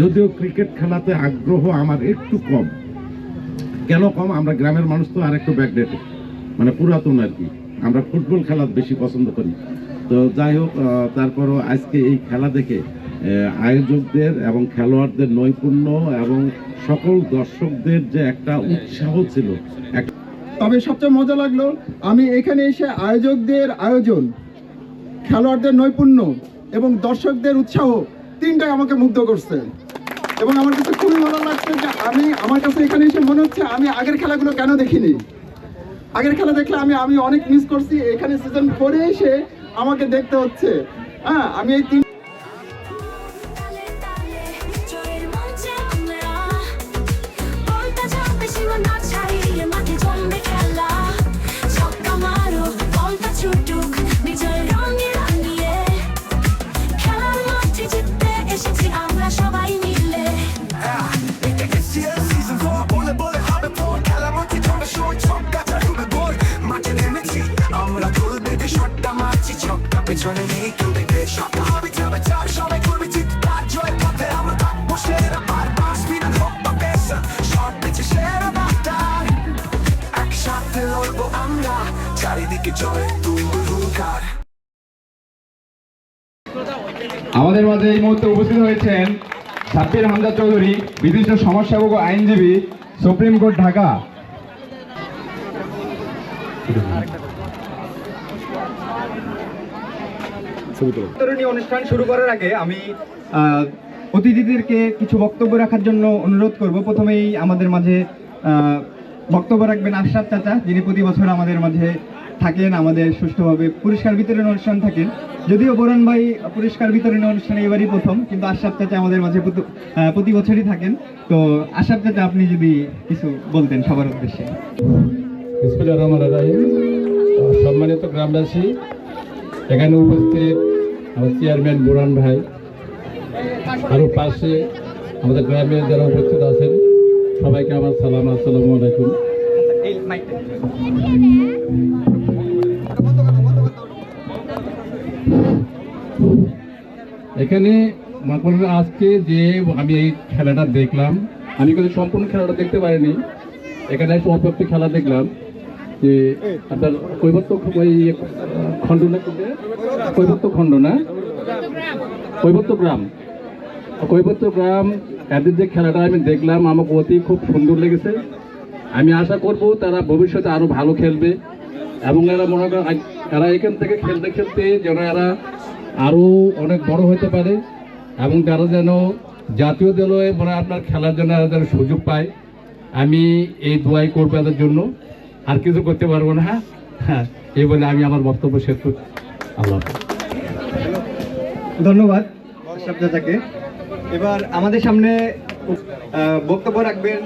যদিও ক্রিকেট খেলাতে আগ্রহ আমার একটু কম। কেন কম? আমরা গ্রামের মানুষ তো আর একটু ব্যাকডেটেড মানে পুরাতন আর কি। আমরা ফুটবল খেলা বেশি পছন্দ করি। তো যাই হোক তারপরও আজকে এই খেলা দেখে আয়োজকদের এবং খেলোয়াড়দের নৈপুণ্য এবং সকল দর্শকদের যে একটা উৎসাহ ছিল। তবে সবচেয়ে মজা লাগল, আমি এখানে এসে আয়োজকদের আয়োজন, খেলোয়াড়দের নৈপুণ্য এবং দর্শকদের উৎসাহ, তিনটাই আমাকে মুগ্ধ করছে। এবং আমার কাছে খুবই ভালো লাগছে যে আমি, আমার কাছে এখানে এসে মনে হচ্ছে আমি আগের খেলাগুলো কেন দেখিনি। আগের খেলা দেখলে আমি আমি অনেক মিস করছি। এখানে সিজন ফোরে এসে আমাকে দেখতে হচ্ছে। হ্যাঁ আমি এই তিন আমাদের মাঝে এই মুহূর্তে উপস্থিত হয়েছেন সাব্বির হামজা চৌধুরী, বিশিষ্ট সমাজসেবক ও আইনজীবী, সুপ্রিম কোর্ট, ঢাকা। অনুষ্ঠান শুরু করার আগে আমি অতিথিদেরকে কিছু বক্তব্য রাখার জন্য অনুরোধ করব। প্রথমেই আমাদের মাঝে বক্তব্য রাখবেন আশরাফ চাচা যিনি প্রতি বছর আমাদের মাঝে থাকেন আমাদের সুষ্ঠুভাবে পুরস্কার বিতরণ অনুষ্ঠান থাকেন। যদিও বরণ ভাই পুরস্কার বিতরণ অনুষ্ঠানে এবারই প্রথম কিন্তু আশরাফ চাচা আমাদের মাঝে প্রতি- বছরই থাকেন। তো আশরাফ চাচা আপনি যদি কিছু বলতেন সবার উদ্দেশ্যে। বিসমিল্লাহির রহমানির রহিম। আহ, সম্মানিত গ্রামবাসী এখানে উপস্থিত আমার চেয়ারম্যান বুরান ভাই। আরও পাশে আমাদের গ্রামে যারা উপস্থিত আছেন, সবাইকে আমার সালাম, আসসালামু আলাইকুম। এখানে আজকে যে আমি এই খেলাটা দেখলাম, আমি কিন্তু সম্পূর্ণ খেলাটা দেখতে পারিনি। এখানে অল্প খেলা দেখলাম যে আপনার কৈবত্য ওই খণ্ড না? কৈবত্য খণ্ড না কৈবত্য গ্রাম। কৈবত্য গ্রাম, এদের যে খেলাটা আমি দেখলাম, আমার অতি খুব সুন্দর লেগেছে। আমি আশা করব তারা ভবিষ্যতে আরও ভালো খেলবে এবং এরা মনে করেন এরা এখান থেকে খেলতে খেলতে যেন এরা আরও অনেক বড় হতে পারে এবং তারা যেন জাতীয় দলে মানে আপনার খেলার জন্য এরা যেন সুযোগ পায়। আমি এই দোয়াই করব এদের জন্য। আর কিছু করতে পারব না। হ্যাঁ। এই বলে আমি আমার বক্তব্য শেষ করছি আল্লাহ ধন্যবাদ এবার আমাদের সামনে বক্তব্য রাখবেন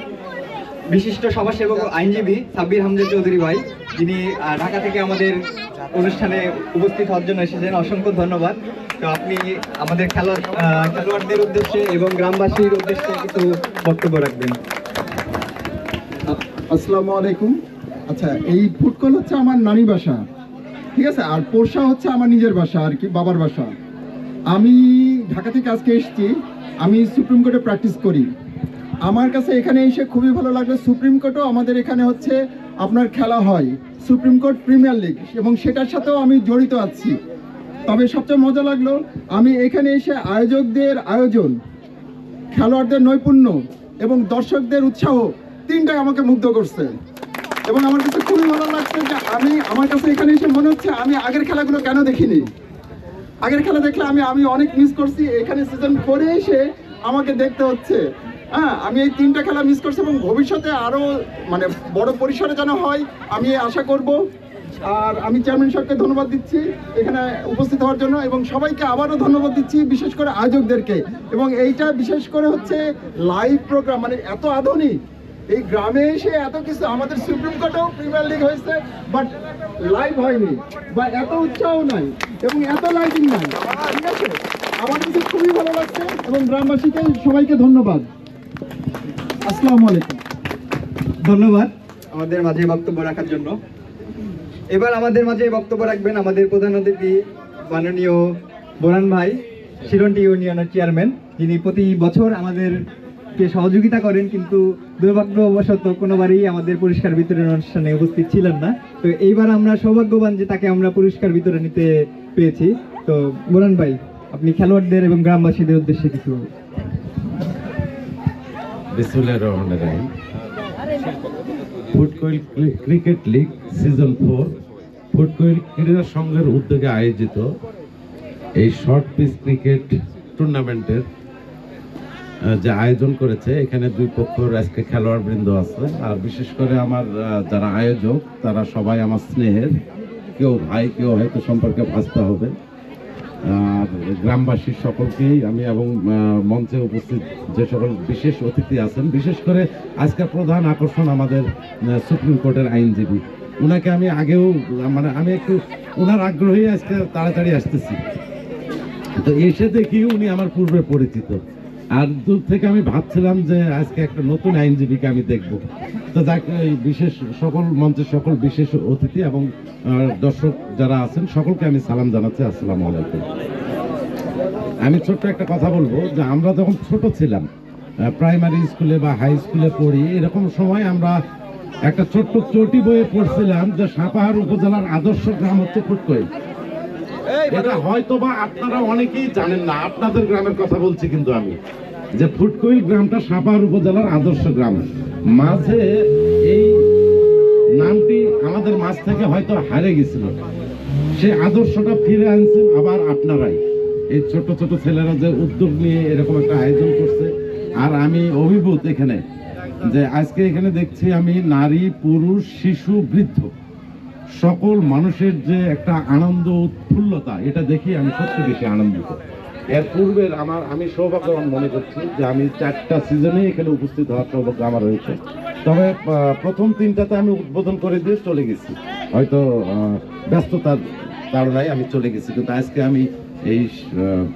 বিশিষ্ট সমাজসেবক আইনজীবী সাব্বির হামজা চৌধুরী ভাই যিনি ঢাকা থেকে আমাদের অনুষ্ঠানে উপস্থিত হওয়ার জন্য এসেছেন। অসংখ্য ধন্যবাদ। তো আপনি আমাদের খেলোয়াড় খেলোয়াড়দের উদ্দেশ্যে এবং গ্রামবাসীর উদ্দেশ্যে কিছু বক্তব্য রাখবেন। আসসালামু আলাইকুম। আচ্ছা এই ফুটকল হচ্ছে আমার নানি বাসা, ঠিক আছে? আর পোষা হচ্ছে আমার নিজের বাসা আর কি, বাবার বাসা। আমি ঢাকা থেকে আজকে এসেছি, আমি সুপ্রিম কোর্টে প্র্যাকটিস করি। আমার কাছে এখানে এসে খুবই ভালো লাগল, সুপ্রিম কোর্টও আমাদের এখানে হচ্ছে আপনার খেলা হয়, সুপ্রিম কোর্ট প্রিমিয়ার লিগ, এবং সেটার সাথেও আমি জড়িত আছি। তবে সবচেয়ে মজা লাগল, আমি এখানে এসে আয়োজকদের আয়োজন, খেলোয়াড়দের নৈপুণ্য, এবং দর্শকদের উৎসাহ, তিনটাই আমাকে মুগ্ধ করছে। এবং আমার কাছে খুবই ভালো লাগছে যে আমি, আমার কাছে এখানে এসে মনে হচ্ছে আমি আগের খেলাগুলো কেন দেখিনি। আগের খেলা দেখলে আমি আমি অনেক মিস করছি। এখানে সিজন ফোরে এসে আমাকে দেখতে হচ্ছে। হ্যাঁ আমি এই তিনটা খেলা মিস করছি এবং ভবিষ্যতে আরও মানে বড় পরিসরে যেন হয়, আমি আশা করব। আর আমি চেয়ারম্যান সাহেবকে ধন্যবাদ দিচ্ছি এখানে উপস্থিত হওয়ার জন্য এবং সবাইকে আবারও ধন্যবাদ দিচ্ছি, বিশেষ করে আয়োজকদেরকে। এবং এইটা বিশেষ করে হচ্ছে লাইভ প্রোগ্রাম মানে এত আধুনিক এই গ্রামে এসে এত কিছু আমাদের সুপ্রিম কোর্টেও প্রিমিয়ার লিগ হয়েছে বাট লাইভ হয়নি বা এত উৎসাহ নাই এবং এত লাইটিং নাই ঠিক আছে? আমার কাছে খুবই ভালো লাগছে এবং গ্রামবাসীকে সবাইকে ধন্যবাদ। আসসালামু আলাইকুম। ধন্যবাদ। আমাদের মাঝে বক্তব্য রাখার জন্য। এবার আমাদের মাঝে বক্তব্য রাখবেন আমাদের প্রধান অতিথি মাননীয় বোরান ভাই শিরন্টি ইউনিয়নের চেয়ারম্যান যিনি প্রতি বছর আমাদেরকে সহযোগিতা করেন, কিন্তু দুর্ভাগ্যবশত কোনোবারই আমাদের পুরস্কার বিতরণ অনুষ্ঠানে উপস্থিত ছিলেন না। তো এইবার আমরা সৌভাগ্যবান যে তাকে আমরা পুরস্কার বিতরণ নিতে পেয়েছি। তো বোরান ভাই, আপনি খেলোয়াড়দের এবং গ্রামবাসীদের উদ্দেশ্যে কিছু Phutkoil cricket league season four Phutkoil ক্রীড়া সংঘের উদ্যোগে আয়োজিত এই শর্ট পিচ ক্রিকেট টুর্নামেন্টের যে আয়োজন করেছে, এখানে দুই পক্ষের আজকে খেলোয়াড় বৃন্দ আছে। আর বিশেষ করে আমার যারা আয়োজক, তারা সবাই আমার স্নেহের। কেউ ভাই, কেউ হয়তো সম্পর্কে ভাসতে হবে। আর গ্রামবাসী সকলকেই আমি এবং মঞ্চে উপস্থিত যে সকল বিশেষ অতিথি আছেন, বিশেষ করে আজকের প্রধান আকর্ষণ আমাদের সুপ্রিম কোর্টের আইনজীবী। ওনাকে আমি আগেও মানে আমি একটু ওনার আগ্রহে আজকে তাড়াতাড়ি আসতেছি। তো এসে দেখি উনি আমার পূর্বে পরিচিত। আর দূর থেকে আমি ভাবছিলাম যে আজকে একটা নতুন আইনজীবীকে আমি দেখব। তো যাক বিশেষ সকল মঞ্চের সকল বিশেষ অতিথি এবং দর্শক যারা আছেন, সকলকে আমি সালাম জানাচ্ছি। আসসালামু আলাইকুম। আমি ছোট্ট একটা কথা বলব যে আমরা যখন ছোট ছিলাম প্রাইমারি স্কুলে বা হাই স্কুলে পড়ি, এরকম সময় আমরা একটা ছোট্ট চটি বইয়ে পড়ছিলাম যে সাপাহার উপজেলার আদর্শ গ্রাম হচ্ছে ফুটকইল এটা হয়তো বা আপনারা অনেকেই জানেন না, আপনাদের গ্রামের কথা বলছি কিন্তু আমি, যে ফুটকইল গ্রামটা সাপাহার উপজেলার আদর্শ গ্রাম। মাঝে এই নামটি আমাদের মাঝ থেকে হয়তো হারে গেছিল। সেই আদর্শটা ফিরে আনছেন আবার আপনারাই। এই ছোট ছোট ছেলেরা যে উদ্যোগ নিয়ে এরকম একটা আয়োজন করছে। আর আমি অভিভূত এখানে যে আজকে এখানে দেখছি আমি নারী, পুরুষ, শিশু, বৃদ্ধ। সকল মানুষের যে একটা আনন্দ উৎফুল্লতা, এটা দেখি আমি সত্যি বেশি আনন্দিত। এর পূর্বের আমার, আমি সৌভাগ্যবান মনে করছি যে আমি চারটা সিজনে এখানে উপস্থিত হওয়ার সৌভাগ্য আমার হয়েছে। তবে প্রথম তিনটাতে আমি উদ্বোধন করে দিয়ে চলে গেছি। হয়তো ব্যস্ততার কারণে আমি চলে গেছি, কিন্তু আজকে আমি এই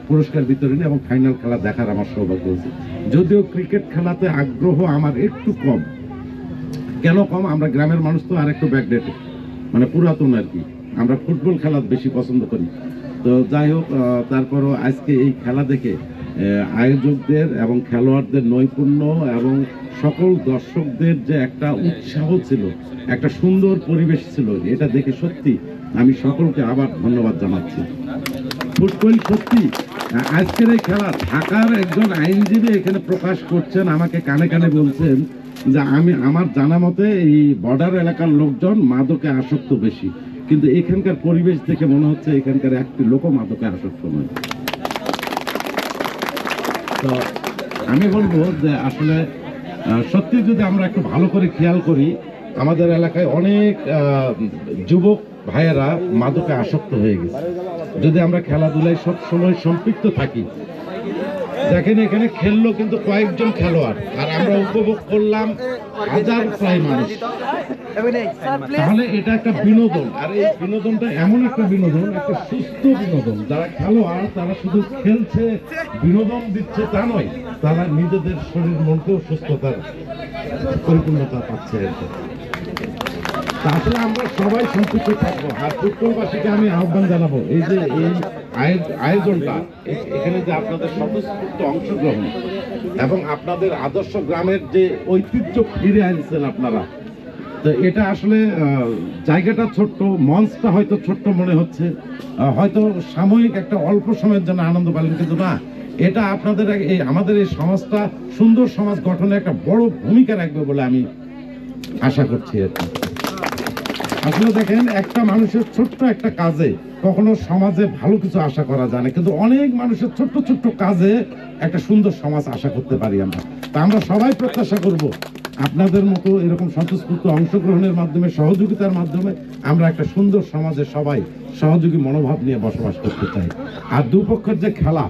পুরস্কার বিতরণী এবং ফাইনাল খেলা দেখার আমার সৌভাগ্য হয়েছে। যদিও ক্রিকেট খেলাতে আগ্রহ আমার একটু কম, কেন কম? আমরা গ্রামের মানুষ তো আর একটু ব্যাকডেটেড মানে পুরাতন আর কি। আমরা ফুটবল খেলা বেশি পছন্দ করি। তো যাই হোক তারপরও আজকে এই খেলা দেখে আয়োজকদের এবং খেলোয়াড়দের নৈপুণ্য এবং সকল দর্শকদের যে একটা উৎসাহ ছিল, একটা সুন্দর পরিবেশ ছিল, এটা দেখে সত্যি আমি সকলকে আবার ধন্যবাদ জানাচ্ছি। ফুটবল সত্যি আজকের এই খেলা ঢাকার একজন আইনজীবী এখানে প্রকাশ করছেন, আমাকে কানে কানে বলছেন যে আমি, আমার জানা মতে এই বর্ডার এলাকার লোকজন মাদকে আসক্ত বেশি। কিন্তু এখানকার পরিবেশ দেখে মনে হচ্ছে এখানকার একটি লোক মাদকে আসক্ত নয়। তো আমি বলব যে আসলে সত্যি যদি আমরা একটু ভালো করে খেয়াল করি, আমাদের এলাকায় অনেক যুবক ভাইয়েরা মাদকে আসক্ত হয়ে গেছে। যদি আমরা খেলাধুলায় সব সময় সম্পৃক্ত থাকি দেখেন, এখানে খেললো কিন্তু কয়েকজন খেলোয়াড়। আর আমরা উপভোগ করলাম হাজার প্রায় মানুষ। তাহলে এটা একটা বিনোদন। আর এই বিনোদনটা এমন একটা বিনোদন, একটা সুস্থ বিনোদন। যারা খেলোয়াড়, তারা শুধু খেলছে, বিনোদন দিচ্ছে তা নয়, তারা নিজেদের শরীর মনকেও সুস্থতার পরিপূর্ণতা পাচ্ছে আর তা আসলে আমরা সবাই সম্পৃক্ত থাকব। আর ফুটবলবাসীকে আমি আহ্বান জানাব, এই যে এই আয়োজনটা এখানে যে আপনাদের স্বতঃস্ফূর্ত অংশগ্রহণ এবং আপনাদের আদর্শ গ্রামের যে ঐতিহ্য ফিরে আনছেন আপনারা। তো এটা আসলে জায়গাটা ছোট্ট, মঞ্চটা হয়তো ছোট্ট মনে হচ্ছে হয়তো সাময়িক একটা অল্প সময়ের জন্য আনন্দ পেলেন, কিন্তু না, এটা আপনাদের এই আমাদের এই সমাজটা, সুন্দর সমাজ গঠনে একটা বড় ভূমিকা রাখবে বলে আমি আশা করছি আর কি। আসলে দেখেন, একটা মানুষের ছোট্ট একটা কাজে কখনো সমাজে ভালো কিছু আশা করা যায় না, কিন্তু অনেক মানুষের ছোট্ট ছোট্ট কাজে একটা সুন্দর সমাজ আশা করতে পারি আমরা। তা আমরা সবাই প্রত্যাশা করব, আপনাদের মতো এরকম স্বতঃস্ফূর্ত অংশগ্রহণের মাধ্যমে, সহযোগিতার মাধ্যমে আমরা একটা সুন্দর সমাজে সবাই সহযোগী মনোভাব নিয়ে বসবাস করতে চাই। আর দুপক্ষের যে খেলা,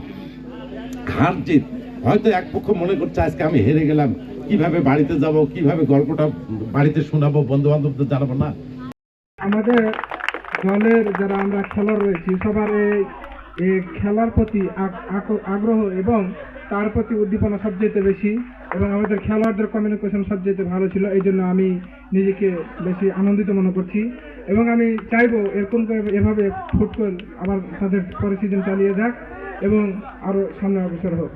হার জিত, হয়তো এক পক্ষ মনে করছে, আজকে আমি হেরে গেলাম, কীভাবে বাড়িতে যাব, কীভাবে গল্পটা বাড়িতে শোনাবো বন্ধু বান্ধবদের জানাব, না। আমাদের দলের যারা আমরা খেলোয়াড় রয়েছি, সবার এই খেলার প্রতি আগ- আগ- আগ্রহ এবং তার প্রতি উদ্দীপনা সবচেয়ে বেশি এবং আমাদের খেলোয়াড়দের কমিউনিকেশন সবচেয়ে ভালো ছিল, এই জন্য আমি নিজেকে বেশি আনন্দিত মনে করছি। এবং আমি চাইব এরকম এভাবে ফুটবল আবার তাদের পরে সিজন চালিয়ে যাক এবং আরও সামনে অগ্রসর হোক।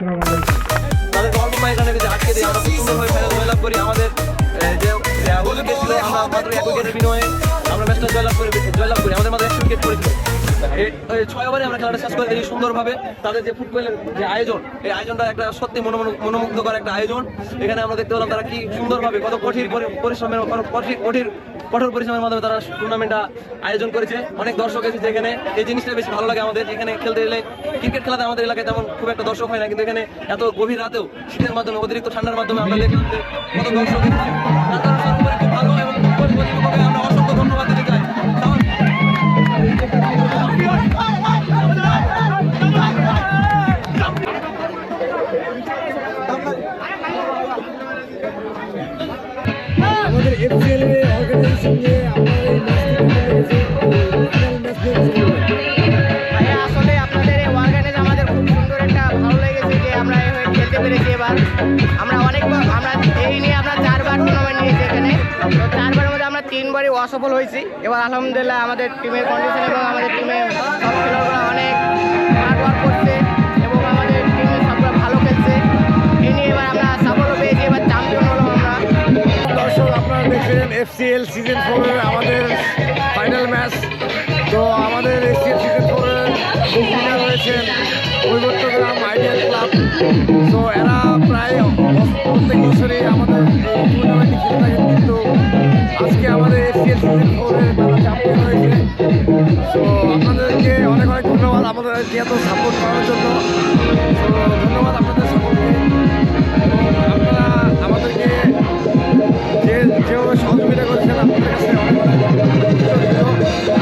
তাদের আমাদের ম্যাচটা জয়লাভ করে জয়লাভ করি আমাদের মাঝে একশো উইকেট ছয় ওভারে আমরা খেলাটা শেষ করে দিই সুন্দরভাবে। তাদের যে ফুটবলের যে আয়োজন, এই আয়োজনটা একটা সত্যি মনোমুগ্ধকর একটা আয়োজন। এখানে আমরা দেখতে পেলাম তারা কি সুন্দরভাবে, কত কঠিন পরি- পরিশ্রমের কঠিন কঠোর পরিশ্রমের মাধ্যমে তারা টুর্নামেন্টটা আয়োজন করেছে। অনেক দর্শক এসেছে এখানে। এই জিনিসটা বেশি ভালো লাগে আমাদের। এখানে খেলতে গেলে ক্রিকেট খেলাতে আমাদের এলাকায় তেমন খুব একটা দর্শক হয় না। কিন্তু এখানে এত গভীর রাতেও শীতের মাধ্যমে, অতিরিক্ত ঠান্ডার মাধ্যমে আমরা দেখলাম কত দর্শক ভালো এবং আমরা অসফল হয়েছি। এবার আলহামদুলিল্লাহ আমাদের টিমের কন্ডিশন এবং আমাদের টিমে সব খেলোয়াড়রা অনেক হার্ড করছে এবং আমাদের টিমে সবগুলো ভালো খেলছে। এই নিয়ে এবার আমরা সাফল্য পেয়েছি, এবার চ্যাম্পিয়ন হলাম আমরা। দর্শক, আপনারা দেখছিলেন এফসিএল সিজন ফোরের আমাদের ফাইনাল ম্যাচ তো আমাদের এফসিএল সিজন ফোরের উইনার হয়েছেন কৈবর্তগ্রাম আইডিয়াল ক্লাব তো এরা প্রায় প্রত্যেক বছরই আমাদের টুর্নামেন্টে খেলে থাকেন কিন্তু আপনাদেরকে অনেক অনেক ধন্যবাদ আমাদেরকে এত সাপোর্ট করার জন্য ধন্যবাদ আপনাদের সকলকে আপনারা আমাদেরকে যে যেভাবে সহযোগিতা করছেন, আপনাদের কাছে অনেক অনেক।